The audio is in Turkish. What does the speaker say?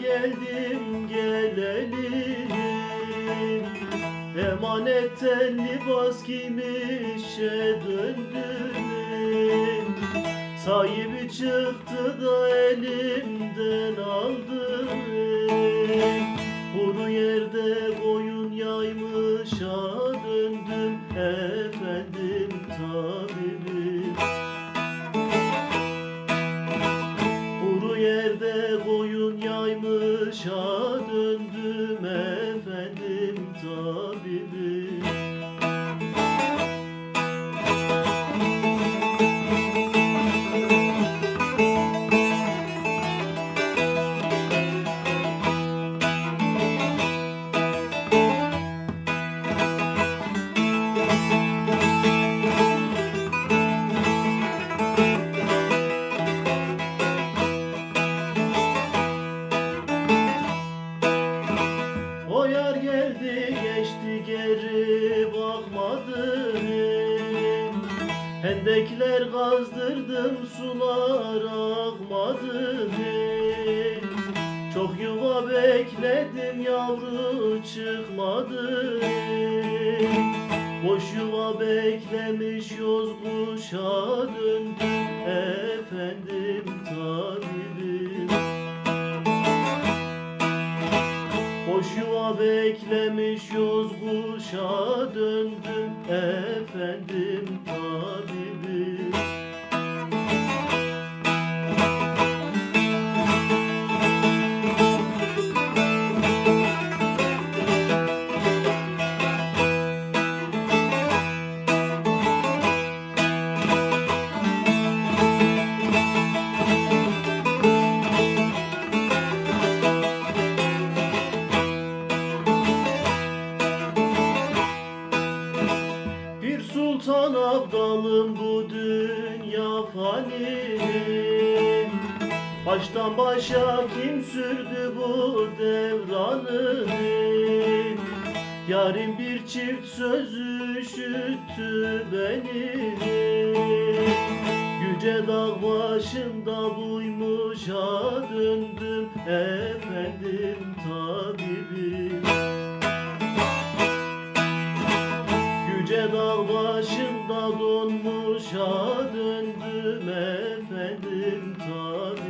geldim gelelim Emanetten libas kimişe döndüm. Sahibi çıktı da elimden aldı Kuru yerde shine. Hendekler kazdırdım sular akmadı Çok yuva bekledim yavru çıkmadı Boş yuva beklemiş yoz kuşa döndüm Efendim tabibim. Boş yuva beklemiş yoz kuşa döndüm efendim sultan abdalım bu dünya fani. Baştan başa kim sürdü bu devranı? Yarın bir çift sözü üşüttü beni. Yüce dağ başında buymuşa döndüm Efendim tabibim dağ başında donmuşa döndüm efendim tar